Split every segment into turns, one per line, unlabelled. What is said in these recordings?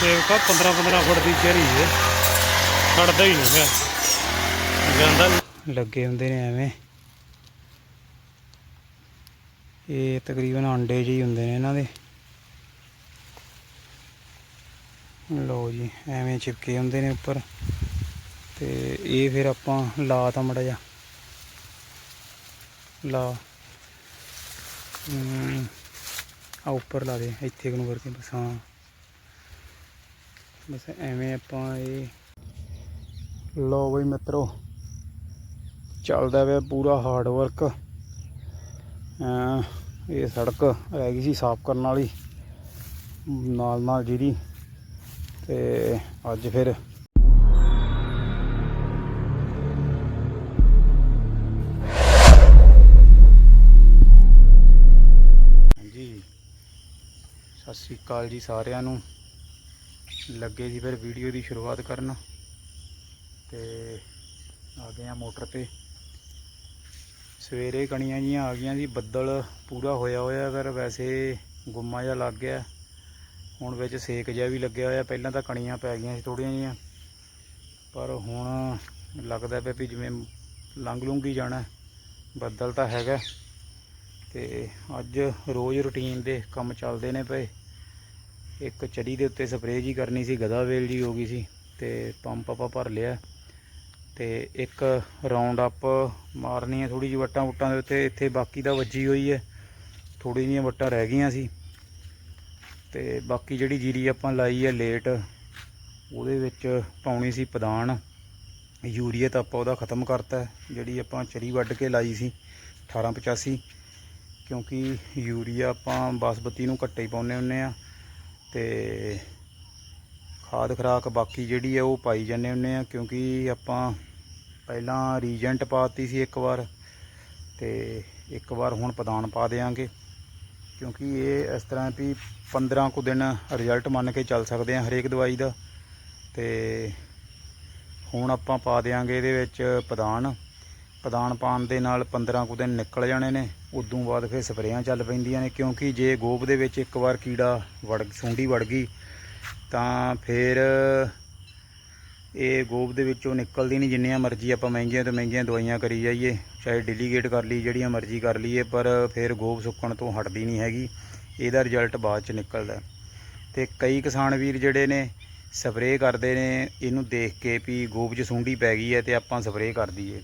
ਸੇਵਕਾ 15 15 ਫੁੱਟ ਦੀ ਚਰੀ ਹੈ। ਖੜਦਾ ਹੀ ਨਹੀਂ ਹੈ ਜਾਂਦਾ ਲੱਗੇ ਹੁੰਦੇ ਨੇ ਐਵੇਂ। ਇਹ ਤਕਰੀਬਨ ਅੰਡੇ ਜਿਹੇ ਹੁੰਦੇ ਨੇ ਇਹਨਾਂ ਦੇ। ਲਓ ਜੀ, ਐਵੇਂ ਚਿਪਕੇ ਹੁੰਦੇ ਨੇ ਉੱਪਰ। ਤੇ ਇਹ ਫਿਰ ਆਪਾਂ ਲਾ ਤਾ ਮੜਾ ਜਾ ਲਾ। ਆ ਉੱਪਰ ਲਾ ਦੇ, ਇੱਥੇ ਨੂੰ ਕਰਕੇ ਬਸ, ਹਾਂ। ਬਸ ਐਵੇਂ ਆਪਾਂ ਇਹ ਲਓ ਬਈ ਮਿੱਤਰੋ, ਚੱਲਦਾ ਪਿਆ ਪੂਰਾ ਹਾਰਡ ਵਰਕ ਇਹ ਸੜਕ ਰਹਿ ਗਈ ਸੀ ਸਾਫ਼ ਕਰਨ ਵਾਲੀ, ਨਾਲ ਨਾਲ ਜਿਹੜੀ ਤੇ ਅੱਜ ਫਿਰ ਹਾਂਜੀ। ਸਤਿ ਸ੍ਰੀ ਅਕਾਲ ਜੀ ਸਾਰਿਆਂ ਨੂੰ। ਲੱਗੇ ਸੀ ਫਿਰ ਵੀਡੀਓ ਦੀ ਸ਼ੁਰੂਆਤ ਕਰਨ। ਤੇ ਆ ਗਏ ਆ ਮੋਟਰ ਤੇ। ਸਵੇਰੇ ਕਣੀਆਂ ਜੀਆਂ ਆ ਗਈਆਂ ਸੀ ਬੱਦਲ ਪੂਰਾ ਹੋਇਆ ਹੋਇਆ ਫਿਰ ਵੈਸੇ ਗੁੰਮਾ ਜਿਹਾ ਲੱਗ ਗਿਆ। ਹੁਣ ਵਿੱਚ ਸੇਕ ਜਿਹਾ ਵੀ ਲੱਗਿਆ ਹੋਇਆ, ਪਹਿਲਾਂ ਤਾਂ ਕਣੀਆਂ ਪੈ ਗਈਆਂ ਸੀ ਥੋੜੀਆਂ ਜੀਆਂ। ਪਰ ਹੁਣ ਲੱਗਦਾ ਪਿਆ ਵੀ ਜਿਵੇਂ ਲੰਘ ਲੂੰਗੀ ਜਾਣਾ। ਬੱਦਲ ਤਾਂ ਹੈਗਾ। ਤੇ ਅੱਜ ਰੋਜ਼ ਰੁਟੀਨ ਦੇ ਕੰਮ ਚੱਲਦੇ ਨੇ ਪਏ। ਇੱਕ ਚੜੀ ਦੇ ਉੱਤੇ ਸਪਰੇਅ ਜੀ ਕਰਨੀ ਸੀ ਗਦਾ ਵੇਲ ਜੀ ਹੋ ਗਈ ਸੀ ਤੇ ਪੰਪ ਆਪਾਂ ਭਰ ਲਿਆ ਤੇ ਇੱਕ ਰਾਉਂਡ ਅਪ ਮਾਰਨੀ ਹੈ ਥੋੜੀ ਜਿਹੀ ਵੱਟਾਂ ਵੁੱਟਾਂ ਦੇ ਉੱਤੇ, ਇੱਥੇ ਬਾਕੀ ਦਾ ਵੱਜੀ ਹੋਈ ਹੈ ਥੋੜੀ ਜਿਹੀਆਂ ਵੱਟਾਂ ਰਹਿ ਗਈਆਂ ਸੀ ਤੇ ਬਾਕੀ ਜਿਹੜੀ ਜੀਰੀ ਆਪਾਂ ਲਾਈ ਹੈ ਲੇਟ ਉਹਦੇ ਵਿੱਚ ਪਾਉਣੀ ਸੀ ਪਦਾਨ, ਯੂਰੀਆ ਤਾਂ ਆਪਾਂ ਉਹਦਾ ਖਤਮ ਕਰਤਾ, ਜਿਹੜੀ ਆਪਾਂ ਚਰੀ ਵੱਢ ਕੇ ਲਾਈ ਸੀ 1885 ਕਿਉਂਕਿ ਯੂਰੀਆ ਆਪਾਂ ਬਾਸਮਤੀ ਨੂੰ ਘੱਟੇ ਹੀ ਪਾਉਂਦੇ ਹੁੰਨੇ ਆ ਤੇ ਖਾਦ ਖਰਾਕ ਬਾਕੀ ਜਿਹੜੀ ਆ ਉਹ ਪਾਈ ਜਾਂਦੇ ਹੁੰਨੇ ਆ, ਕਿਉਂਕਿ ਆਪਾਂ ਪਹਿਲਾਂ ਰੀਜੈਂਟ ਪਾਤੀ ਸੀ ਇੱਕ ਵਾਰ ਤੇ ਇੱਕ ਵਾਰ ਹੁਣ ਪਦਾਨ ਪਾ ਦੇਾਂਗੇ ਕਿਉਂਕਿ ਇਹ ਇਸ ਤਰ੍ਹਾਂ ਵੀ 15 ਕੁ ਦਿਨ ਰਿਜ਼ਲਟ ਮੰਨ ਕੇ ਚੱਲ ਸਕਦੇ ਆ ਹਰੇਕ ਦਵਾਈ ਦਾ ਤੇ ਹੁਣ ਆਪਾਂ ਪਾ ਦੇਾਂਗੇ ਇਹਦੇ ਵਿੱਚ ਪਦਾਨ ਪਦਾਨ ਪਾਉਣ ਦੇ ਨਾਲ 15 ਕੁ ਦਿਨ ਨਿਕਲ ਜਾਣੇ ਨੇ, ਉਦੋਂ ਬਾਅਦ ਫਿਰ ਸਪਰੇਆਂ ਚੱਲ ਪੈਂਦੀਆਂ ਨੇ, ਕਿਉਂਕਿ ਜੇ ਗੋਬ ਦੇ ਵਿੱਚ ਇੱਕ ਵਾਰ ਕੀੜਾ ਵੜ, ਸੁੰਡੀ ਵੜ ਗਈ, ਤਾਂ ਫਿਰ ਇਹ ਗੋਬ ਦੇ ਵਿੱਚੋਂ ਨਿਕਲਦੀ ਨਹੀਂ, ਜਿੰਨੀਆਂ ਮਰਜ਼ੀ ਆਪਾਂ ਮਹਿੰਗੀਆਂ ਤੋਂ ਮਹਿੰਗੀਆਂ ਦਵਾਈਆਂ ਕਰੀ ਜਾਈਏ, ਚਾਹੇ ਡਿਲੀਗੇਟ ਕਰ ਲਈ, ਜਿਹੜੀਆਂ ਮਰਜ਼ੀ ਕਰ ਲਈਏ, ਪਰ ਫਿਰ ਗੋਬ ਸੁੱਕਣ ਤੋਂ ਹਟਦੀ ਨਹੀਂ ਹੈਗੀ, ਇਹਦਾ ਰਿਜ਼ਲਟ ਬਾਅਦ ਚ ਨਿਕਲਦਾ ਤੇ ਕਈ ਕਿਸਾਨ ਵੀਰ ਜਿਹੜੇ ਨੇ, ਸਪਰੇਅ ਕਰਦੇ ਨੇ, ਇਹਨੂੰ ਦੇਖ ਕੇ ਵੀ ਗੋਬ 'ਚ ਸੁੰਡੀ ਪੈ ਗਈ ਹੈ ਤੇ ਆਪਾਂ ਸਪਰੇਅ ਕਰ ਦਈਏ।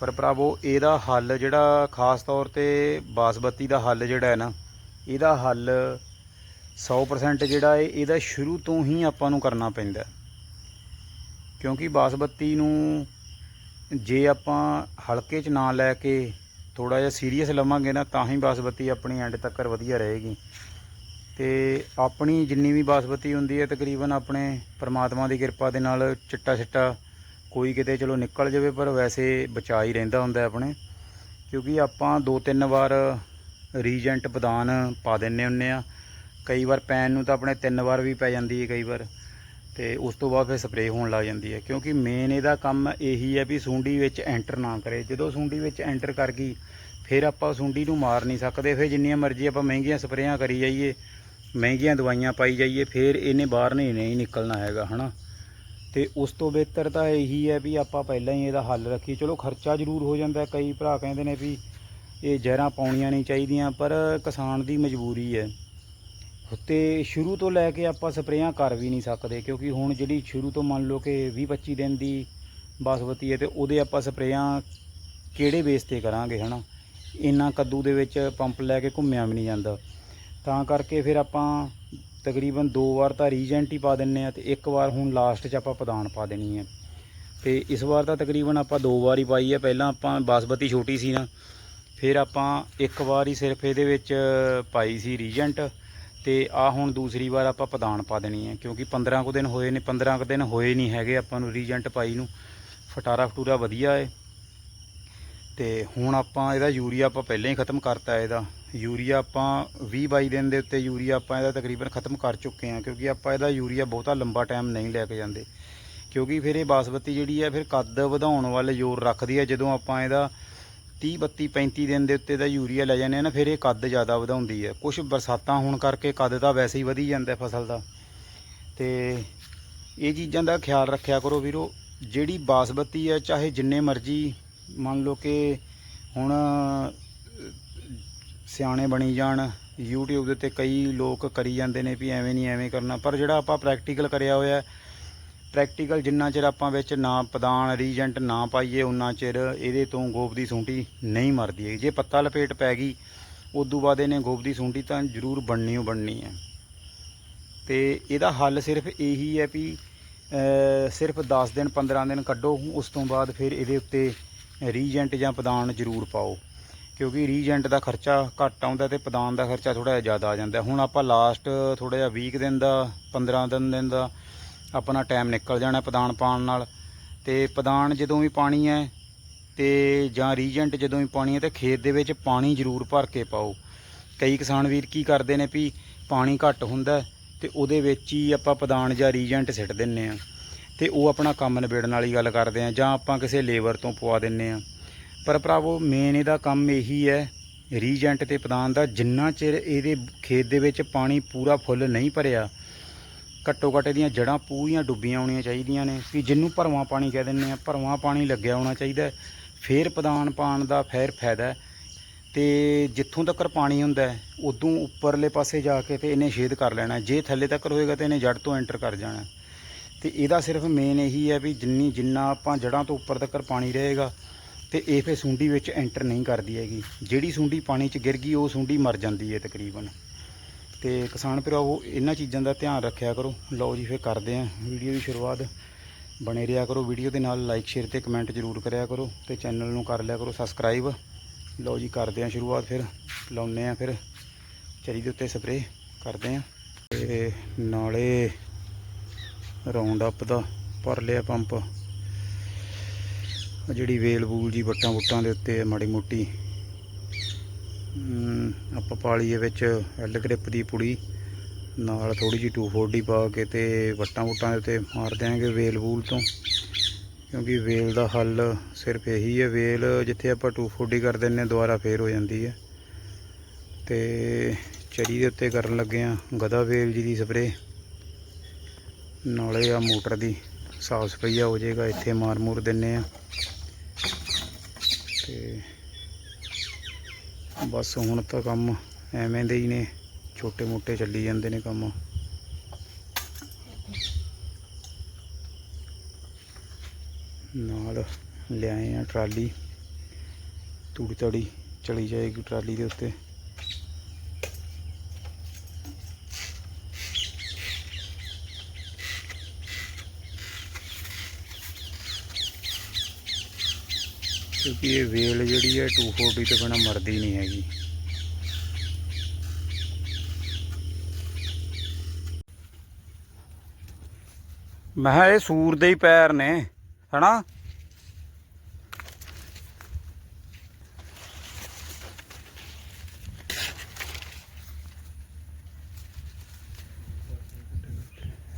ਪਰ ਭਰਾਵੋ, ਇਹਦਾ ਹੱਲ ਜਿਹੜਾ ਖਾਸ ਤੌਰ ਤੇ ਬਾਸਮਤੀ ਦਾ ਹੱਲ ਜਿਹੜਾ ਹੈ ਨਾ, ਇਹਦਾ ਹੱਲ 100% ਜਿਹੜਾ ਹੈ, ਇਹਦਾ ਸ਼ੁਰੂ ਤੋਂ ਹੀ ਆਪਾਂ ਨੂੰ ਕਰਨਾ ਪੈਂਦਾ ਕਿਉਂਕਿ ਬਾਸਮਤੀ ਨੂੰ ਜੇ ਆਪਾਂ ਹਲਕੇ 'ਚ ਨਾ ਲੈ ਕੇ ਥੋੜਾ ਜਿਹਾ ਸੀਰੀਅਸ ਲਵਾਂਗੇ ਨਾ, ਤਾਂ ਹੀ ਬਾਸਮਤੀ ਆਪਣੀ ਐਂਡ ਤੱਕ ਵਧੀਆ ਰਹੇਗੀ। ਤੇ ਆਪਣੀ ਜਿੰਨੀ ਵੀ ਬਾਸਮਤੀ ਹੁੰਦੀ ਹੈ, ਤਕਰੀਬਨ ਆਪਣੇ ਪਰਮਾਤਮਾ ਦੀ ਕਿਰਪਾ ਦੇ ਨਾਲ ਚਿੱਟਾ ਛਿੱਟਾ ਕੋਈ ਕਿਤੇ ਚਲੋ ਨਿਕਲ ਜਾਵੇ, ਪਰ ਵੈਸੇ ਬਚਾ ਹੀ ਰਹਿੰਦਾ ਹੁੰਦਾ ਆਪਣੇ। ਕਿਉਂਕਿ ਆਪਾਂ ਦੋ ਤਿੰਨ ਵਾਰ ਰੀਜੈਂਟ ਪਦਾਨ ਪਾ ਦਿੰਨੇ ਹੁੰਨੇ ਆ। ਕਈ ਵਾਰ ਪੈਨ ਨੂੰ ਤਾਂ ਆਪਣੇ ਤਿੰਨ ਵਾਰ ਵੀ ਪੈ ਜਾਂਦੀ ਹੈ ਕਈ ਵਾਰ। ਤੇ ਉਸ ਤੋਂ ਬਾਅਦ ਫਿਰ ਸਪਰੇਅ ਹੋਣ ਲੱਗ ਜਾਂਦੀ ਹੈ ਕਿਉਂਕਿ ਮੇਨ ਇਹਦਾ ਕੰਮ ਇਹੀ ਹੈ ਵੀ ਸੁੰਡੀ ਵਿੱਚ ਐਂਟਰ ਨਾ ਕਰੇ। ਜਦੋਂ ਸੁੰਡੀ ਵਿੱਚ ਐਂਟਰ ਕਰ ਗਈ, ਫਿਰ ਆਪਾਂ ਸੁੰਡੀ ਨੂੰ ਮਾਰ ਨਹੀਂ ਸਕਦੇ। ਫਿਰ ਜਿੰਨੀਆਂ ਮਰਜ਼ੀ ਆਪਾਂ ਮਹਿੰਗੀਆਂ ਸਪਰੇਆਂ ਕਰੀ ਜਾਈਏ, ਮਹਿੰਗੀਆਂ ਦਵਾਈਆਂ ਪਾਈ ਜਾਈਏ, ਫਿਰ ਇਹਨੇ ਬਾਹਰ ਨਹੀਂ ਨਹੀਂ ਨਿਕਲਣਾ ਹੈਗਾ, ਹਨਾ? ਤੇ ਉਸ ਤੋਂ ਬਿਹਤਰ ਤਾਂ ਇਹੀ ਹੈ ਵੀ ਆਪਾਂ ਪਹਿਲਾਂ ਹੀ ਇਹਦਾ ਹੱਲ ਰੱਖੀਏ। ਚਲੋ ਖਰਚਾ ਜ਼ਰੂਰ ਹੋ ਜਾਂਦਾ ਕਈ ਭਰਾ ਕਹਿੰਦੇ ਨੇ ਵੀ ਇਹ ਜ਼ਹਿਰਾਂ ਪਾਉਣੀਆਂ ਨਹੀਂ ਚਾਹੀਦੀਆਂ, ਪਰ ਕਿਸਾਨ ਦੀ ਮਜਬੂਰੀ ਹੈ। ਤੇ ਸ਼ੁਰੂ ਤੋਂ ਲੈ ਕੇ ਆਪਾਂ ਸਪਰੇਆਂ ਕਰ ਵੀ ਨਹੀਂ ਸਕਦੇ, ਕਿਉਂਕਿ ਹੁਣ ਜਿਹੜੀ ਸ਼ੁਰੂ ਤੋਂ ਮੰਨ ਲਓ ਕਿ 20 25 ਦਿਨ ਦੀ ਬਾਸਮਤੀ ਹੈ ਤੇ ਉਹਦੇ ਆਪਾਂ ਸਪਰੇਆਂ ਕਿਹੜੇ ਬੇਸ ਤੇ ਕਰਾਂਗੇ, ਹਨਾ? ਇੰਨਾ ਕੱਦੂ ਦੇ ਵਿੱਚ ਪੰਪ ਲੈ ਕੇ ਘੁੰਮਿਆ ਵੀ ਨਹੀਂ ਜਾਂਦਾ। ਤਾਂ ਕਰਕੇ ਫਿਰ ਆਪਾਂ ਤਕਰੀਬਨ ਦੋ ਵਾਰ ਤਾਂ ਰੀਜੈਂਟ ਹੀ ਪਾ ਦਿੰਨੇ ਆ ਤੇ ਇੱਕ ਵਾਰ ਹੁਣ ਲਾਸਟ 'ਚ ਆਪਾਂ ਪਦਾਨ ਪਾ ਦੇਣੀ ਹੈ ਤੇ ਇਸ ਵਾਰ ਤਾਂ ਤਕਰੀਬਨ ਆਪਾਂ ਦੋ ਵਾਰ ਹੀ ਪਾਈ ਹੈ ਪਹਿਲਾਂ ਆਪਾਂ ਬਾਸਮਤੀ ਛੋਟੀ ਸੀ ਨਾ, ਫਿਰ ਆਪਾਂ ਇੱਕ ਵਾਰ ਹੀ ਸਿਰਫ ਇਹਦੇ ਵਿੱਚ ਪਾਈ ਸੀ ਰੀਜੈਂਟ ਤੇ ਆ ਹੁਣ ਦੂਸਰੀ ਵਾਰ ਆਪਾਂ ਪਦਾਨ ਪਾ ਦੇਣੀ ਹੈ ਕਿਉਂਕਿ 15 ਕੁ ਦਿਨ ਹੋਏ ਨੇ 15 ਕੁ ਦਿਨ ਹੋਏ ਨਹੀਂ ਹੈਗੇ ਆਪਾਂ ਨੂੰ ਰੀਜੈਂਟ ਪਾਈ ਨੂੰ। ਫਟਾਰਾ ਫਟੂਰਾ ਵਧੀਆ ਏ। ਤੇ ਹੁਣ ਆਪਾਂ ਇਹਦਾ ਯੂਰੀਆ ਆਪਾਂ ਪਹਿਲਾਂ ਹੀ ਖਤਮ ਕਰਤਾ ਇਹਦਾ। ਯੂਰੀਆ ਆਪਾਂ 20 22 ਦਿਨ ਦੇ ਉੱਤੇ ਯੂਰੀਆ ਆਪਾਂ ਇਹਦਾ ਤਕਰੀਬਨ ਖਤਮ ਕਰ ਚੁੱਕੇ ਹਾਂ, ਕਿਉਂਕਿ ਆਪਾਂ ਇਹਦਾ ਯੂਰੀਆ ਬਹੁਤਾ ਲੰਬਾ ਟਾਈਮ ਨਹੀਂ ਲੈ ਕੇ ਜਾਂਦੇ। ਕਿਉਂਕਿ ਫਿਰ ਇਹ ਬਾਸਮਤੀ ਜਿਹੜੀ ਹੈ, ਫਿਰ ਕੱਦ ਵਧਾਉਣ ਵੱਲ ਜ਼ੋਰ ਰੱਖਦੀ ਹੈ। ਜਦੋਂ ਆਪਾਂ ਇਹਦਾ 30 32 35 ਦਿਨ ਦੇ ਉੱਤੇ ਦਾ ਯੂਰੀਆ ਲੈ ਜਾਂਦੇ ਆ ਨਾ, ਫਿਰ ਇਹ ਕੱਦ ਜ਼ਿਆਦਾ ਵਧਾਉਂਦੀ ਹੈ। ਕੁਝ ਬਰਸਾਤਾਂ ਹੋਣ ਕਰਕੇ ਕੱਦ ਤਾਂ ਵੈਸੇ ਹੀ ਵਧੀ ਜਾਂਦਾ ਫਸਲ ਦਾ। ਤੇ ਇਹ ਚੀਜ਼ਾਂ ਦਾ ਖਿਆਲ ਰੱਖਿਆ ਕਰੋ ਵੀਰੋ। ਜਿਹੜੀ ਬਾਸਮਤੀ ਹੈ, ਚਾਹੇ ਜਿੰਨੇ ਮਰਜ਼ੀ ਮੰਨ ਲਓ ਕਿ ਹੁਣ ਸਿਆਣੇ ਬਣੀ ਜਾਣ, YouTube ਦੇ ਉੱਤੇ ਕਈ ਲੋਕ ਕਰੀ ਜਾਂਦੇ ਨੇ ਵੀ ਐਵੇਂ ਨਹੀਂ, ਐਵੇਂ ਕਰਨਾ, ਪਰ ਜਿਹੜਾ ਆਪਾਂ ਪ੍ਰੈਕਟੀਕਲ ਕਰਿਆ ਹੋਇਆ ਪ੍ਰੈਕਟੀਕਲ ਜਿੰਨਾ ਚਿਰ ਆਪਾਂ ਵਿੱਚ ਨਾ ਪਦਾਨ ਰੀਜੈਂਟ ਨਾ ਪਾਈਏ ਉਨਾ ਚਿਰ ਇਹਦੇ ਤੋਂ ਗੋਬ ਦੀ ਸੁੰਟੀ ਨਹੀਂ ਮਰਦੀ ਹੈ ਜੇ ਪੱਤਾ ਲਪੇਟ ਪੈ ਗਈ, ਉਦੋਂ ਬਾਅਦ ਇਹਨੇ ਗੋਬ ਦੀ ਸੁੰਟੀ ਤਾਂ ਜ਼ਰੂਰ ਬਣਨੀ ਓ ਬਣਨੀ ਹੈ। ਤੇ ਇਹਦਾ ਹੱਲ ਸਿਰਫ ਇਹੀ ਹੈ ਵੀ ਸਿਰਫ 10 ਦਿਨ 15 ਦਿਨ ਕੱਢੋ, ਉਸ ਤੋਂ ਬਾਅਦ ਫਿਰ ਇਹਦੇ ਉੱਤੇ ਰੀਜੈਂਟ ਜਾਂ ਪਦਾਨ ਜ਼ਰੂਰ ਪਾਓ। ਕਿਉਂਕਿ ਰੀਜੈਂਟ ਦਾ ਖਰਚਾ ਘੱਟ ਆਉਂਦਾ ਤੇ ਪਦਾਨ ਦਾ ਖਰਚਾ ਥੋੜਾ ਜਿਹਾ ਜ਼ਿਆਦਾ ਆ ਜਾਂਦਾ। ਹੁਣ ਆਪਾਂ ਲਾਸਟ ਥੋੜਾ ਜਿਹਾ 20 ਦਿਨ ਦਾ 15 ਦਿਨ ਦਿਨ ਦਾ ਆਪਣਾ ਟਾਈਮ ਨਿਕਲ ਜਾਣਾ ਪਦਾਨ ਪਾਉਣ ਨਾਲ। ਤੇ ਪਦਾਨ ਜਦੋਂ ਵੀ ਪਾਣੀ ਹੈ ਤੇ ਜਾਂ ਰੀਜੈਂਟ ਜਦੋਂ ਵੀ ਪਾਣੀ ਹੈ ਤੇ ਖੇਤ ਦੇ ਵਿੱਚ ਪਾਣੀ ਜ਼ਰੂਰ ਭਰ ਕੇ ਪਾਓ। ਕਈ ਕਿਸਾਨ ਵੀਰ ਕੀ ਕਰਦੇ ਨੇ ਵੀ ਪਾਣੀ ਘੱਟ ਹੁੰਦਾ ਹੈ ਤੇ ਉਹਦੇ ਵਿੱਚ ਹੀ ਆਪਾਂ ਪਦਾਨ ਜਾਂ ਰੀਜੈਂਟ ਸਿੱਟ ਦਿੰਨੇ ਆ ਤੇ ਉਹ ਆਪਣਾ ਕੰਮ ਨਿਬੇੜਨ ਵਾਲੀ ਗੱਲ ਕਰਦੇ ਆ ਜਾਂ ਆਪਾਂ ਕਿਸੇ ਲੇਬਰ ਤੋਂ ਪਵਾ ਦਿੰਨੇ ਆ ਪਰ ਭਰਾਵੋ ਮੇਨ ਇਹਦਾ ਕੰਮ ਇਹੀ ਹੈ ਰੀਜੈਂਟ ਤੇ ਪਦਾਨ ਦਾ, ਜਿੰਨਾ ਚਿਰ ਇਹਦੇ ਖੇਤ ਦੇ ਵਿੱਚ ਪਾਣੀ ਪੂਰਾ ਫੁੱਲ ਨਹੀਂ ਭਰਿਆ ਘੱਟੋ ਘੱਟ ਇਹਦੀਆਂ ਜੜਾਂ ਪੂਰੀਆਂ ਡੁੱਬੀਆਂ ਹੋਣੀਆਂ ਚਾਹੀਦੀਆਂ ਨੇ, ਵੀ ਜਿਹਨੂੰ ਭਰਵਾਂ ਪਾਣੀ ਕਹਿ ਦਿੰਦੇ ਆ ਭਰਵਾਂ ਪਾਣੀ ਲੱਗਿਆ ਹੋਣਾ ਚਾਹੀਦਾ ਹੈ। ਫੇਰ ਪਦਾਨ ਪਾਣ ਦਾ ਫੇਰ ਫਾਇਦਾ ਹੈ। ਤੇ ਜਿੱਥੋਂ ਤੱਕ ਪਾਣੀ ਹੁੰਦਾ ਉਦੋਂ ਉੱਪਰਲੇ ਪਾਸੇ ਜਾ ਕੇ ਤੇ ਇਹਨੇ ਛੇਦ ਕਰ ਲੈਣਾ ਜੇ ਥੱਲੇ ਤੱਕ ਹੋਏਗਾ ਤੇ ਇਹਨੇ ਜੜ ਤੋਂ ਐਂਟਰ ਕਰ ਜਾਣਾ ਤੇ ਇਹਦਾ ਸਿਰਫ ਮੇਨ ਇਹੀ ਹੈ ਵੀ ਜਿੰਨੀ, ਜਿੰਨਾ ਆਪਾਂ ਜੜਾਂ ਤੋਂ ਉੱਪਰ ਤੱਕ ਪਾਣੀ ਰਹੇਗਾ ਤੇ ਇਹ ਫੇ ਸੁੰਡੀ ਵਿੱਚ ਐਂਟਰ ਨਹੀਂ ਕਰਦੀ ਹੈਗੀ। ਜਿਹੜੀ ਸੁੰਡੀ ਪਾਣੀ 'ਚ ਗਿਰ ਗਈ, ਉਹ ਸੁੰਡੀ ਮਰ ਜਾਂਦੀ ਹੈ ਤਕਰੀਬਨ। ਤੇ ਕਿਸਾਨ ਭਰਾਵੋ, ਇਹਨਾਂ ਚੀਜ਼ਾਂ ਦਾ ਧਿਆਨ ਰੱਖਿਆ ਕਰੋ। ਲਓ ਜੀ ਫੇ ਕਰਦੇ ਆਂ ਵੀਡੀਓ ਦੀ ਸ਼ੁਰੂਆਤ। ਬਣੇ ਰਿਹਾ ਕਰੋ ਵੀਡੀਓ ਦੇ ਨਾਲ ਲਾਈਕ ਸ਼ੇਅਰ ਤੇ ਕਮੈਂਟ ਜ਼ਰੂਰ ਕਰਿਆ ਕਰੋ ਤੇ ਚੈਨਲ ਨੂੰ ਕਰ ਲਿਆ ਕਰੋ ਸਬਸਕ੍ਰਾਈਬ ਲਓ ਜੀ, ਕਰਦੇ ਆਂ ਸ਼ੁਰੂਆਤ ਫਿਰ। ਲਾਉਨੇ ਆ ਫਿਰ ਚਰੀ ਦੇ ਉੱਤੇ ਸਪਰੇ ਕਰਦੇ ਆਂ ਤੇ ਨਾਲੇ ਰਾਉਂਡ ਅਪ ਦਾ ਭਰ ਲਿਆ ਪੰਪ ਜਿਹੜੀ ਵੇਲ ਬੂਲ ਜੀ ਵੱਟਾਂ ਵੁੱਟਾਂ ਦੇ ਉੱਤੇ ਮਾੜੀ ਮੋਟੀ। ਹਮ, ਆਪਾਂ ਪਾਲੀਏ ਵਿੱਚ ਐਲ ਗ੍ਰਿਪ ਦੀ ਪੁੜੀ ਨਾਲ ਥੋੜੀ ਜਿਹੀ 240 ਪਾ ਕੇ ਤੇ ਵੱਟਾਂ ਵੁੱਟਾਂ ਦੇ ਉੱਤੇ ਮਾਰ ਦਿਆਂਗੇ ਵੇਲ ਬੂਲ ਤੋਂ। ਕਿਉਂਕਿ ਵੇਲ ਦਾ ਹੱਲ ਸਿਰਫ ਇਹੀ ਹੈ ਵੇਲ ਜਿੱਥੇ ਆਪਾਂ 240 ਕਰ ਦਿੰਨੇ ਹਾਂ, ਦੁਬਾਰਾ ਫੇਰ ਹੋ ਜਾਂਦੀ ਹੈ। ਤੇ ਚਰੀ ਦੇ ਉੱਤੇ ਕਰਨ ਲੱਗੇ ਆ ਗਦਾ ਵੇਲ ਜੀ ਦੀ ਸਪਰੇ ਨਾਲੇ ਆ ਮੋਟਰ ਦੀ ਸਾਫ਼ ਸਫਾਈਆ ਹੋ ਜਾਏਗਾ ਇੱਥੇ ਮਾਰ ਮੂਰ ਦਿੰਨੇ ਆ ਤੇ ਬਸ ਹੁਣ ਤਾਂ ਕੰਮ ਐਵੇਂ ਦੇ ਹੀ ਨੇ, ਛੋਟੇ ਮੋਟੇ ਚੱਲੀ ਜਾਂਦੇ ਨੇ ਕੰਮ। ਨਾਲ ਲਿਆਏ ਆ ਟਰਾਲੀ ਤੂੜੀ ਤੜੀ ਚਲੀ ਜਾਏਗੀ ਟਰਾਲੀ ਦੇ ਉੱਤੇ। ਕਿਉਂਕਿ ਇਹ ਵੇਲ ਜਿਹੜੀ ਹੈ 240 ਤੋਂ ਬਿਨਾ ਮਰਦੀ ਨਹੀਂ ਹੈਗੀ। ਮੈਂ ਕਿਹਾ ਇਹ ਸੂਰ ਦੇ ਹੀ ਪੈਰ ਨੇ, ਹਨਾ?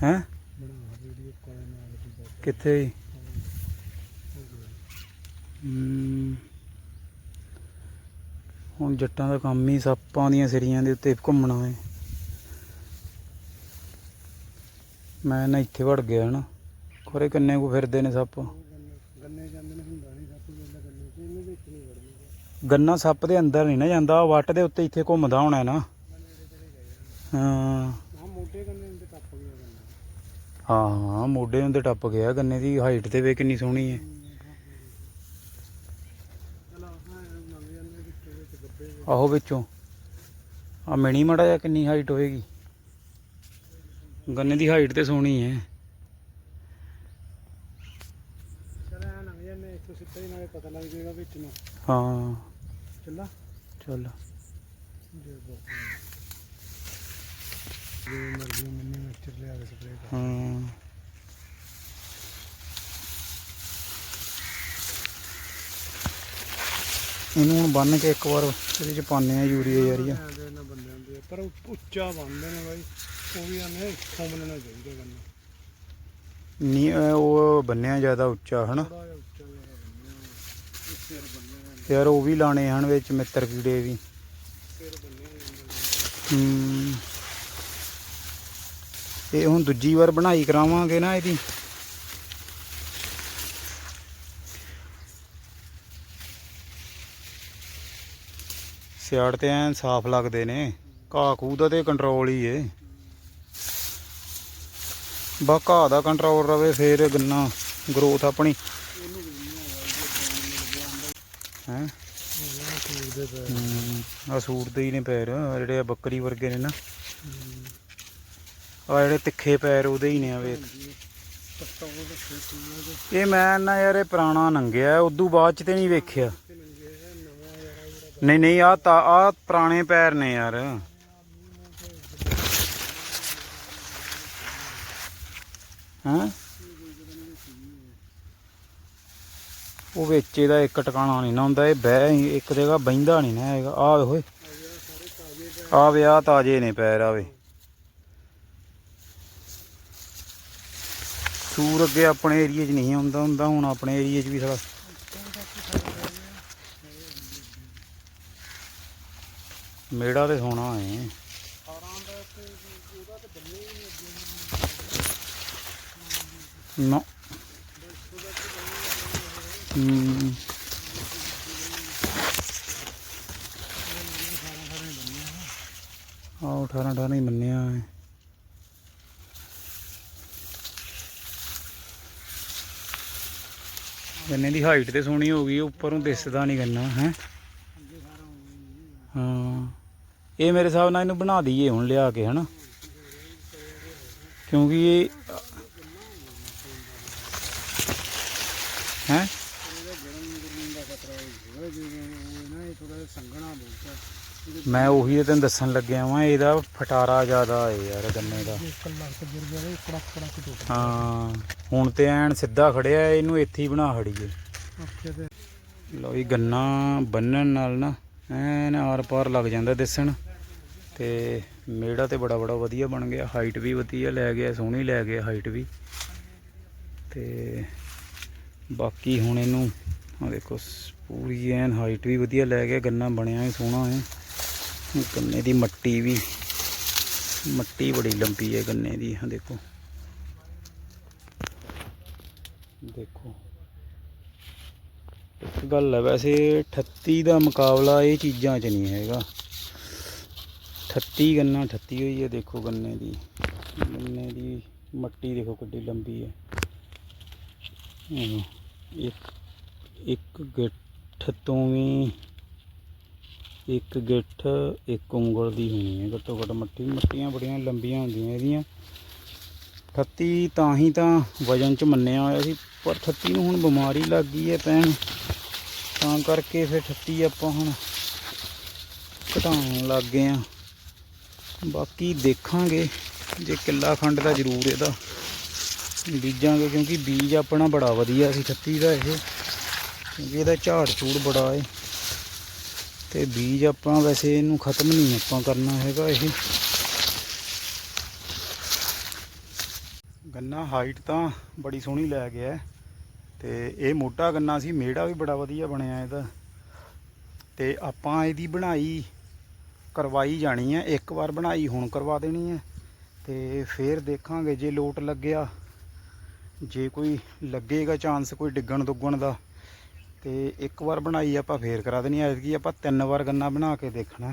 ਹੈਂ? ਕਿੱਥੇ ਜੀ? ਹਮ, ਹੁਣ ਜੱਟਾਂ ਦਾ ਕੰਮ ਹੀ ਸੱਪਾਂ ਦੀਆਂ ਸਿਰੀਆਂ ਦੇ ਉੱਤੇ ਘੁੰਮਣਾ ਹੈ। ਮੈਂ ਨਾ ਇੱਥੇ ਵੜ ਗਿਆ ਨਾ। ਖੋਰੇ ਕਿੰਨੇ ਕੋ ਫਿਰਦੇ ਨੇ ਸੱਪ।
ਗੰਨਾ ਸੱਪ
ਦੇ ਅੰਦਰ ਨਹੀਂ ਨਾ ਜਾਂਦਾ ਵੱਟ ਦੇ ਉੱਤੇ ਇੱਥੇ ਘੁੰਮਦਾ ਹੋਣਾ ਨਾ। ਹਾਂ।
ਹਾਂ ਮੋਟੇ ਗੰਨੇ ਦੇ
ਮੋਢੇ ਹੁੰਦੇ ਟੱਪ ਗਿਆ, ਗੰਨੇ ਦੀ ਹਾਈਟ ਤੇ ਵੇ ਕਿੰਨੀ ਸੋਹਣੀ ਹੈ
ਚਲੋ ਹਾਂ ਨਵੇਂ ਜਾਂਦੇ ਵਿੱਚ ਵਿੱਚ ਗੱਬੇ
ਆਹੋ ਵਿੱਚੋਂ। ਆ ਮਿਣੀ ਮੜਾ ਜਾਂ ਕਿੰਨੀ ਹਾਈਟ ਹੋਏਗੀ। ਗੰਨੇ ਦੀ ਹਾਈਟ ਤੇ ਸੋਹਣੀ ਹੈ
ਹੀ। ਚੱਲਾ। ਜੇ ਮਰਜ਼ੀ ਮੈਨੇ ਮਿਕਸਚਰ ਲਿਆ ਕੇ ਸਪਰੇਅ ਕਰ।
ਹਾਂ। ਇਹਨੂੰ ਹੁਣ ਬੰਨ ਕੇ ਇੱਕ ਵਾਰ ਇਹਦੇ ਚ ਪਾਉਂਦੇ ਆ। ਯੂਰੀਆ ਯਾਰੀਆ
ਪਰ ਉੱਚ- ਬੰਦੇ ਨੇ ਬਾਈ ਉਹ ਵੀ ਆਨੇ ਮੰਨਣਾ ਚਾਹੀਦਾ ਗੰਨਾ
ਨਹੀਂ ਉਹ ਬੰਨਿਆ ਜ਼ਿਆਦਾ ਉੱਚਾ ਹਨਾ? ਯਾਰ ਉਹ ਵੀ ਲਾਣੇ ਹਨ ਵਿੱਚ ਮਿੱਤਰ ਕੀੜੇ ਵੀ। ਹੂੰ। ਇਹ ਹੁਣ ਦੂਜੀ ਵਾਰ ਬਣਾਈ ਕਰਾਵਾਂਗੇ ਨਾ ਇਹਦੀ। ਸਿਆੜ ਤੇ ਐਨ ਸਾਫ਼ ਲੱਗਦੇ ਨੇ। ਘਾਹ ਕੂਹ ਦਾ ਤੇ ਕੰਟਰੋਲ ਹੀ ਏ। ਬਾ ਘਾਹ ਦਾ ਕੰਟਰੋਲ ਰਵੇ, ਫੇਰ ਗੰਨਾ ਗਰੋਥ ਆਪਣੀ। ਹੈ? ਆ ਸੂਟ ਦੇ ਹੀ ਨੇ ਪੈਰ ਜਿਹੜੇ ਆ ਬੱਕਰੀ ਵਰਗੇ ਨੇ ਨਾ। ਆ ਜਿਹੜੇ ਤਿੱਖੇ ਪੈਰ ਉਹਦੇ ਹੀ ਨੇ ਆ ਵੇਖ। ਇਹ ਮੈਂ ਨਾ ਯਾਰ ਇਹ ਪੁਰਾਣਾ ਨੰਗਿਆ, ਉਦੋਂ ਬਾਅਦ ਚ ਤੇ ਨਹੀਂ ਵੇਖਿਆ। ਨਹੀਂ ਨਹੀਂ ਆ ਤਾਂ ਆ ਪੁਰਾਣੇ ਪੈਰ ਨੇ ਯਾਰ। ਹਾਂ? ਉਹ ਵਿੱਚ ਇਹਦਾ ਇੱਕ ਟਿਕਾਣਾ ਨਹੀਂ ਨਾ ਹੁੰਦਾ, ਇਹ ਬਹਿ ਇੱਕ ਜਗ੍ਹਾ ਬਹਿੰਦਾ ਨਹੀਂ ਨਾ ਹੈਗਾ। ਆ ਓਏ ਆ ਵਿਆਹ ਤਾਜੇ ਨੇ ਪੈਰ ਆਵੇ ਸੂਰ ਅੱਗੇ ਆਪਣੇ ਏਰੀਏ 'ਚ ਨਹੀਂ ਹੁੰਦਾ ਹੁੰਦਾ ਹੁਣ ਆਪਣੇ ਏਰੀਏ 'ਚ ਵੀ ਥੋੜਾ ਮੇੜਾ ਤੇ ਸੋਣਾ ਹੈ ਨਾ। ਹੂੰ। ਆਹ 18 18 ਹੀ ਮੰਨਿਆ ਹੈ ਗੰਨੇ ਦੀ ਹਾਈਟ ਤੇ ਸੋਹਣੀ ਹੋ ਗਈ, ਉੱਪਰੋਂ ਦਿਸਦਾ ਨਹੀਂ ਗੰਨਾ, ਹੈ। ਹਾਂ। ਇਹ ਮੇਰੇ ਹਿਸਾਬ ਨਾਲ ਇਹਨੂੰ ਬਣਾ ਦਈਏ ਹੁਣ ਲਿਆ ਕੇ, ਹਨਾ? ਕਿਉਂਕਿ ਇਹ ਹੈ? ਮੈਂ ਉਹੀ ਤੈਨੂੰ ਦੱਸਣ ਲੱਗਿਆ ਵਾਂ, ਇਹਦਾ ਫਟਾਰਾ ਜ਼ਿਆਦਾ ਹੈ ਯਾਰ ਗੰਨੇ ਦਾ। ਹਾਂ, ਹੁਣ ਤੇ ਐਨ ਸਿੱਧਾ ਖੜਿਆ, ਇਹਨੂੰ ਇੱਥੇ ਹੀ ਬਣਾ ਖੜੀਏ।
ਅੱਖੇ
ਇਹ ਗੰਨਾ ਬੰਨਣ ਨਾਲ ਨਾ ਐਨ ਆਰ ਪਾਰ ਲੱਗ ਜਾਂਦਾ ਦਿਸਣ। ਤੇ ਮੇੜਾ ਤੇ ਬੜਾ ਬੜਾ ਵਧੀਆ ਬਣ ਗਿਆ ਹਾਈਟ ਵੀ ਵਧੀਆ ਲੈ ਗਿਆ, ਸੋਹਣੀ ਲੈ ਗਿਆ ਹਾਈਟ ਵੀ। ਤੇ ਬਾਕੀ ਹੁਣ ਇਹਨੂੰ ਆ ਦੇਖੋ, ਪੂਰੀ ਐਨ ਹਾਈਟ ਵੀ ਵਧੀਆ ਲੈ ਗਿਆ, ਗੰਨਾ ਬਣਿਆ ਵੀ ਸੋਹਣਾ ਹੈ। ਗੰਨੇ ਦੀ ਮੱਟੀ ਵੀ, ਮੱਟੀ ਬੜੀ ਲੰਬੀ ਹੈ ਗੰਨੇ ਦੀ ਆ ਦੇਖੋ। ਦੇਖੋ। ਇੱਕ ਗੱਲ ਹੈ, ਵੈਸੇ 38 ਦਾ ਮੁਕਾਬਲਾ ਇਹ ਚੀਜ਼ਾਂ 'ਚ ਨਹੀਂ ਹੈਗਾ। 38 ਗੰਨਾ 38 ਹੋਈ ਹੈ, ਦੇਖੋ ਗੰਨੇ ਦੀ। ਗੰਨੇ ਦੀ ਮੱਟੀ ਦੇਖੋ ਕਿੱਡੀ ਲੰਬੀ ਹੈ। ਇੱਕ ਇੱਕ ਗਿੱਠ ਤੋਂ ਵੀ, ਇੱਕ ਗਿੱਠ, ਇੱਕ ਉਂਗਲ ਦੀ ਹੋਣੀ ਹੈ। ਘੱਟੋ ਘੱਟ ਮੱਟੀ, ਮੱਟੀਆਂ ਬੜੀਆਂ ਲੰਬੀਆਂ ਹੁੰਦੀਆਂ ਇਹਦੀਆਂ। 38 ਤਾਂ ਹੀ ਤਾਂ ਵਜਨ ਚ ਮੰਨਿਆ ਹੋਇਆ ਸੀ, ਪਰ 38 ਨੂੰ ਹੁਣ ਬਿਮਾਰੀ ਲੱਗ ਗਈ ਹੈ ਪੈਣ ਤਾਂ ਕਰਕੇ ਫਿਰ 38 ਆਪਾਂ ਹੁਣ ਘਟਾਉਣ ਲੱਗ ਗਏ ਆ ਬਾਕੀ ਦੇਖਾਂਗੇ ਜੇ ਕਿੱਲਾ ਖੰਡ ਦਾ ਜ਼ਰੂਰ ਇਹਦਾ ਬੀਜਾਂਗੇ, ਕਿਉਂਕਿ ਬੀਜ ਆਪਣਾ ਬੜਾ ਵਧੀਆ ਸੀ 38 ਦਾ ਇਹ। ਕਿਉਂਕਿ ਇਹਦਾ ਝਾੜ ਝੂੜ ਬੜਾ ਹੈ ਤੇ ਬੀਜ ਆਪਾਂ ਵੈਸੇ ਇਹਨੂੰ ਖਤਮ ਨਹੀਂ ਆਪਾਂ ਕਰਨਾ ਹੈਗਾ ਇਹ। ਗੰਨਾ ਹਾਈਟ ਤਾਂ ਬੜੀ ਸੋਹਣੀ ਲੈ ਗਿਆ ਹੈ। ਤੇ ਇਹ ਮੋਟਾ ਗੰਨਾ ਸੀ, ਮੇੜਾ ਵੀ ਬੜਾ ਵਧੀਆ ਬਣਿਆ ਇਹਦਾ। ਤੇ ਆਪਾਂ ਇਹਦੀ ਬਣਾਈ ਕਰਵਾਈ ਜਾਣੀ ਹੈ। ਇੱਕ ਵਾਰ ਬਣਾਈ, ਹੁਣ ਕਰਵਾ ਦੇਣੀ ਹੈ। ਤੇ ਫਿਰ ਦੇਖਾਂਗੇ ਜੇ ਲੋਟ ਲੱਗਿਆ, ਜੇ ਕੋਈ ਲੱਗੇਗਾ ਚਾਂਸ ਕੋਈ ਡਿੱਗਣ ਦੁੱਗਣ ਦਾ, ਤੇ ਇੱਕ ਵਾਰ ਬਣਾਈ ਆਪਾਂ ਫੇਰ ਕਰਾ ਦੇਣੀ ਹੈ। ਐਤਕੀ ਆਪਾਂ ਤਿੰਨ ਵਾਰ ਗੰਨਾ ਬਣਾ ਕੇ ਦੇਖਣਾ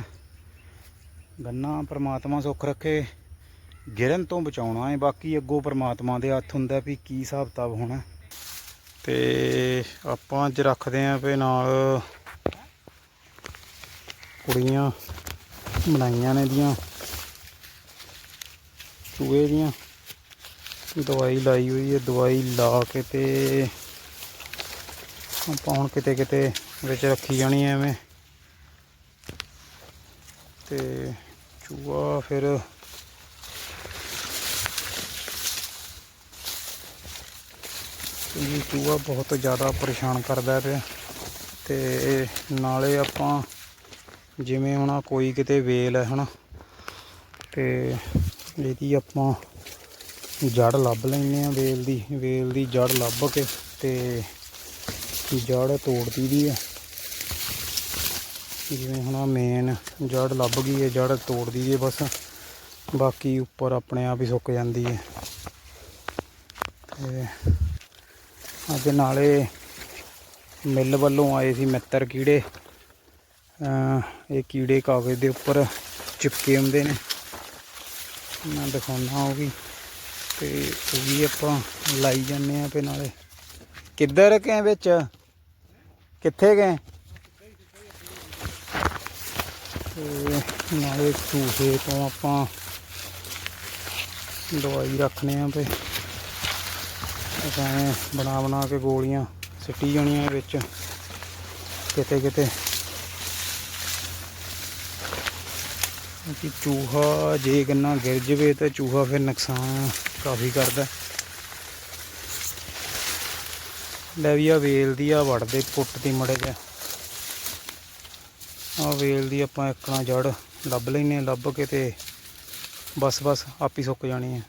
ਗੰਨਾ ਪ੍ਰਮਾਤਮਾ ਸੁੱਖ ਰੱਖੇ, ਗਿਰਨ ਤੋਂ ਬਚਾਉਣਾ ਹੈ। ਬਾਕੀ ਅੱਗੋਂ ਪ੍ਰਮਾਤਮਾ ਦੇ ਹੱਥ ਹੁੰਦਾ ਵੀ ਕੀ ਹਿਸਾਬ ਕਿਤਾਬ ਹੋਣਾ ਤੇ ਆਪਾਂ ਅੱਜ ਰੱਖਦੇ ਆਂ ਵੀ ਨਾਲ ਕੁੜੀਆਂ। ਬਣਾਈਆਂ ਨੇ ਦੀਆਂ। ਚੂਹੇ ਦੀਆਂ। ਦਵਾਈ ਲਾਈ ਹੋਈ ਹੈ, ਦਵਾਈ ਲਾ ਕੇ ਤੇ ਆਪਾਂ ਹੁਣ ਕਿਤੇ ਕਿਤੇ ਵਿੱਚ ਰੱਖੀ ਜਾਣੀ ਐ ਐਵੇਂ। ਤੇ ਚੂਹਾ ਫਿਰ ਕਿਉਂਕਿ ਚੂਹਾ ਬਹੁਤ ਜ਼ਿਆਦਾ ਪਰੇਸ਼ਾਨ ਕਰਦਾ ਪਿਆ। ਤੇ ਨਾਲੇ ਆਪਾਂ ਜਿਵੇਂ ਹੁਣ ਕੋਈ ਕਿਤੇ ਵੇਲ ਹੈ, ਹਨਾ? ਤੇ ਇਹਦੀ ਆਪਾਂ ਜੜ ਲੱਭ ਲੈਂਦੇ ਆ ਵੇਲ ਦੀ ਵੇਲ ਦੀ ਜੜ ਲੱਭ ਕੇ ਤੇ ਜੜ ਤੋੜਦੀ ਦੀ ਆ ਜਿਵੇਂ ਹੁਣ ਆ ਮੇਨ ਜੜ ਲੱਭ ਗਈ ਹੈ ਜੜ ਤੋੜਦੀ ਹੈ ਬਸ। ਬਾਕੀ ਉੱਪਰ ਆਪਣੇ ਆਪ ਹੀ ਸੁੱਕ ਜਾਂਦੀ ਹੈ। ਤੇ ਅੱਜ ਨਾਲੇ ਮਿੱਲ ਵੱਲੋਂ ਆਏ ਸੀ ਮਿੱਤਰ ਕੀੜੇ। ਇਹ ਕੀੜੇ ਕਾਗਜ਼ ਦੇ ਉੱਪਰ ਚਿਪਕੇ ਹੁੰਦੇ ਨੇ। ਮੈਂ ਦਿਖਾਉਣਾ ਉਹ ਵੀ। ਤੇ ਉਹ ਵੀ ਆਪਾਂ ਲਾਈ ਜਾਂਦੇ ਆ ਤੇ ਨਾਲੇ। ਕਿੱਧਰ ਗਏ ਵਿੱਚ? ਕਿੱਥੇ ਗਏ? ਤੇ ਨਾਲੇ ਚੂਹੇ ਤੋਂ ਆਪਾਂ ਦਵਾਈ ਰੱਖਨੇ ਆ ਤੇ ਐਂ ਬਣਾ ਬਣਾ ਕੇ ਗੋਲੀਆਂ ਸਿੱਟੀ ਜਾਣੀਆਂ ਵਿੱਚ। ਕਿਤੇ ਕਿਤੇ ਕਿ ਚੂਹਾ ਜੇ ਗੰਨਾ ਗਿਰ ਜਵੇ ਤਾਂ ਚੂਹਾ ਫਿਰ ਨੁਕਸਾਨ ਕਾਫੀ ਕਰਦਾ। ਲੈ ਵੀ ਆ ਵੇਲ ਦੀ ਆ ਵੜਦੇ ਪੁੱਟ ਦੀ ਮੜੇ ਜਾ। ਆ ਵੇਲ ਦੀ ਆਪਾਂ ਇੱਕਣਾ ਜੜ ਲੱਭ ਲੈਨੇ ਲੱਭ ਕੇ ਤੇ ਬਸ ਬਸ ਆਪ ਹੀ ਸੁੱਕ ਜਾਣੀ ਹੈ।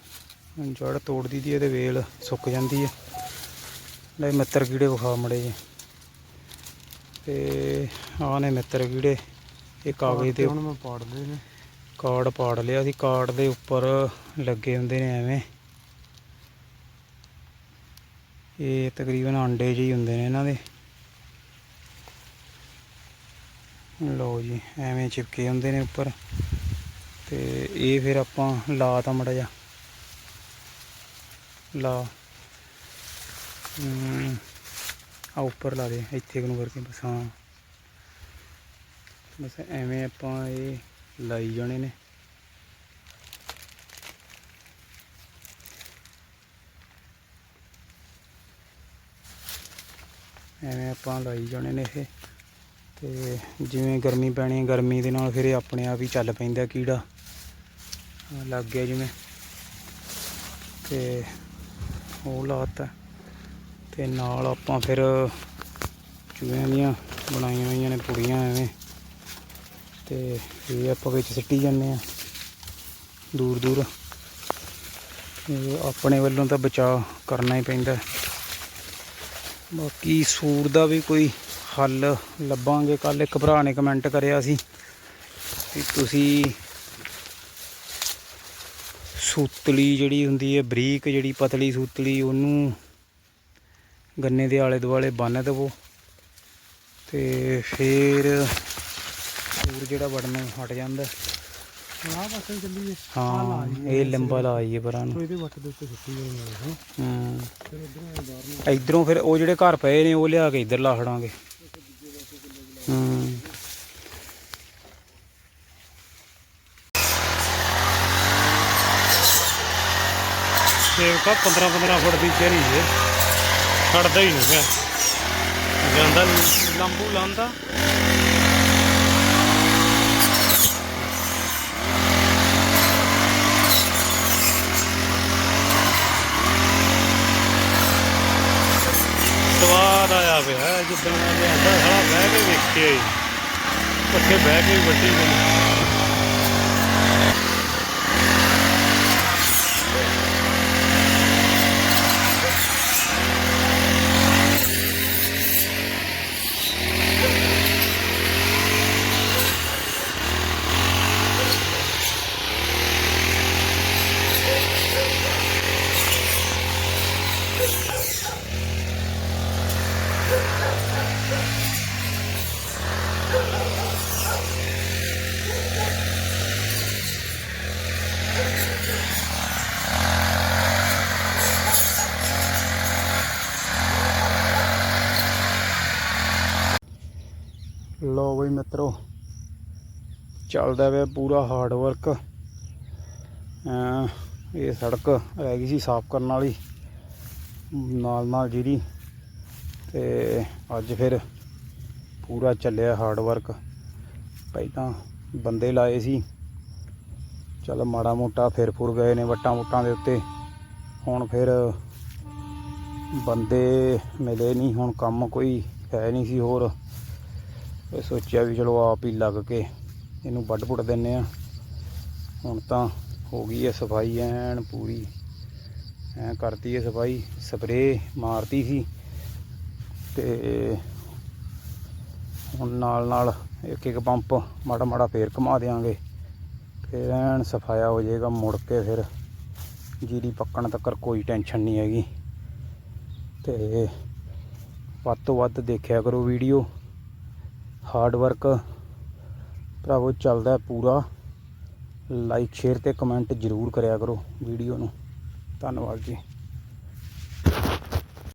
ਜੜ ਤੋੜ ਦੀ ਦੀ ਤੇ ਵੇਲ ਸੁੱਕ ਜਾਂਦੀ ਹੈ। ਲੈ ਮਿੱਤਰ ਕੀੜੇ ਵਿਖਾ ਮੜੇ ਜੇ। ਤੇ ਆਹ ਨੇ ਮਿੱਤਰ ਕੀੜੇ ਇਹ ਕਾਗਜ਼ ਦੇ
ਹੁਣ ਮੈਂ ਪਾੜਦੇ ਨੇ।
ਕਾਰਡ ਪਾੜ ਲਿਆ ਸੀ। ਕਾਰਡ ਦੇ ਉੱਪਰ ਲੱਗੇ ਹੁੰਦੇ ਨੇ ਐਵੇਂ। ਇਹ ਤਕਰੀਬਨ ਆਂਡੇ ਜਿਹੇ ਹੁੰਦੇ ਨੇ ਇਹਨਾਂ ਦੇ। ਲਓ ਜੀ, ਐਵੇਂ ਚਿਪਕੇ ਹੁੰਦੇ ਨੇ ਉੱਪਰ। ਤੇ ਇਹ ਫਿਰ ਆਪਾਂ ਲਾ ਤਾਂ ਮੜਾ ਜਾ ਲਾ। ਆ ਉੱਪਰ ਲਾ ਦੇ, ਇੱਥੇ ਨੂੰ ਕਰਕੇ ਬਸ, ਹਾਂ। ਬਸ ਐਵੇਂ ਆਪਾਂ ਇਹ ਲਾਈ ਜਾਣੇ ਨੇ। ਐਵੇਂ ਆਪਾਂ ਲਾਈ ਜਾਣੇ ਨੇ ਇਹ। ਤੇ ਜਿਵੇਂ ਗਰਮੀ ਪੈਣੀ, ਗਰਮੀ ਦੇ ਨਾਲ ਫਿਰ ਇਹ ਆਪਣੇ ਆਪ ਹੀ ਚੱਲ ਪੈਂਦਾ ਕੀੜਾ। ਲੱਗ ਗਿਆ ਜਿਵੇਂ। ਤੇ ਉਹ ਲਾਤਾ। ਤੇ ਨਾਲ ਆਪਾਂ ਫਿਰ ਚੂਹਿਆਂ ਦੀਆਂ ਬਣਾਈਆਂ ਹੋਈਆਂ ਨੇ ਪੁੜੀਆਂ ਐਵੇਂ। ਤੇ ਇਹ ਆਪਾਂ ਵਿੱਚ ਸਿੱਟੀ ਜਾਂਦੇ ਆ ਦੂਰ ਦੂਰ। ਆਪਣੇ ਵੱਲੋਂ ਤਾਂ ਬਚਾਅ ਕਰਨਾ ਹੀ ਪੈਂਦਾ ਬਾਕੀ ਸੂਰ ਦਾ ਵੀ ਕੋਈ ਹੱਲ ਲੱਭਾਂਗੇ। ਕੱਲ ਇੱਕ ਭਰਾ ਨੇ ਕਮੈਂਟ ਕਰਿਆ ਸੀ ਕਿ ਤੁਸੀਂ ਸੂਤਲੀ ਜਿਹੜੀ ਹੁੰਦੀ ਹੈ, ਬਰੀਕ ਜਿਹੜੀ ਪਤਲੀ ਸੂਤਲੀ, ਉਹਨੂੰ ਗੰਨੇ ਦੇ ਆਲੇ ਦੁਆਲੇ ਬੰਨ੍ਹ ਦੇਵੋ। ਤੇ ਫਿਰ ਸੂਰ ਜਿਹੜਾ ਵੜਨੋਂ ਹਟ ਜਾਂਦਾ।
ਆਹ ਪਾਸੇ ਚੱਲੀਏ।
ਹਾਂ ਇਹ ਲੰਬਾ ਲਾਈਏ ਪਰਾਂ ਨੂੰ।
ਇਹਦੇ ਵੱਟ ਦੇ ਉੱਤੇ ਸੁੱਟੀ ਹੋਈ ਹੈ ਹਾਂ। ਫਿਰ ਬਾਹਰ ਨੂੰ
ਇਧਰੋਂ ਫਿਰ ਉਹ ਜਿਹੜੇ ਘਰ ਪਏ ਨੇ ਉਹ ਲਿਆ ਕੇ ਇੱਧਰ ਲਾ ਖੜਾਂਗੇ। ਹੂੰ।
ਸੇਵਕਾ 15 15 ਫੁੱਟ ਦੀ ਚਰੀ ਹੈ ਛੱਡਦਾ ਹੀ ਨਹੀਂ ਗਿਆ ਜਾਂਦਾ ਲੰਬੂ ਲਾਂਦਾ। ਸਵਾਦ ਆਇਆ ਪਿਆ ਜਿੱਦਾਂ ਮੈਂ ਲਿਆਂਦਾ, ਸਾਲਾ ਬਹਿ ਕੇ ਵੇਖਿਆ ਹੀ। ਪੱਠੇ ਬਹਿ ਕੇ ਵੱਡੀ ਵੱਢੀ
ਲੋ ਬਈ ਮਿੱਤਰੋ, ਚੱਲਦਾ ਪਿਆ ਪੂਰਾ ਹਾਰਡ ਵਰਕ ਇਹ ਸੜਕ ਰਹਿ ਗਈ ਸੀ ਸਾਫ਼ ਕਰਨ ਵਾਲੀ, ਨਾਲ ਨਾਲ ਜਿਹੜੀ, ਤੇ ਅੱਜ ਫਿਰ ਪੂਰਾ ਚੱਲਿਆ ਹਾਰਡ ਵਰਕ ਪਹਿਲਾਂ ਬੰਦੇ ਲਾਏ ਸੀ, ਚੱਲ ਮਾੜਾ ਮੋਟਾ ਫਿਰ ਫੁਰ ਗਏ ਨੇ ਵੱਟਾਂ ਵੁੱਟਾਂ ਦੇ ਉੱਤੇ। ਹੁਣ ਫਿਰ ਬੰਦੇ ਮਿਲੇ ਨਹੀਂ ਹੁਣ ਕੰਮ ਕੋਈ ਹੈ ਨਹੀਂ ਸੀ ਹੋਰ। ਇਹ ਸੋਚਿਆ ਵੀ ਚਲੋ ਆਪ ਹੀ ਲੱਗ ਕੇ ਇਹਨੂੰ ਵੱਢ ਪੁੱਟ ਦਿੰਨੇ ਆ ਹੁਣ ਤਾਂ ਹੋ ਗਈ ਹੈ ਸਫ਼ਾਈ, ਐਨ ਪੂਰੀ, ਐ ਕਰਤੀ ਹੈ ਸਫ਼ਾਈ ਸਪਰੇ ਮਾਰਤੀ ਸੀ। ਤੇ ਹੁਣ ਨਾਲ ਨਾਲ ਇੱਕ ਇੱਕ ਪੰਪ ਮਾੜਾ ਮਾੜਾ ਫੇਰ ਘੁਮਾ ਦੇਾਂਗੇ ਫਿਰ ਐਨ ਸਫਾਇਆ ਹੋ ਜਾਏਗਾ ਮੁੜ ਕੇ ਫਿਰ ਜੀਰੀ ਪੱਕਣ ਤੱਕ ਕੋਈ ਟੈਨਸ਼ਨ ਨਹੀਂ ਹੈਗੀ। ਤੇ ਵੱਧ ਤੋਂ ਵੱਧ ਦੇਖਿਆ ਕਰੋ ਵੀਡੀਓ। Hard work. ਭਰਾਵੋ, ਚੱਲਦਾ ਪੂਰਾ। ਲਾਈਕ ਸ਼ੇਅਰ ਤੇ ਕਮੈਂਟ ਜ਼ਰੂਰ ਕਰਿਆ ਕਰੋ ਵੀਡੀਓ ਨੂੰ। ਧੰਨਵਾਦ ਜੀ।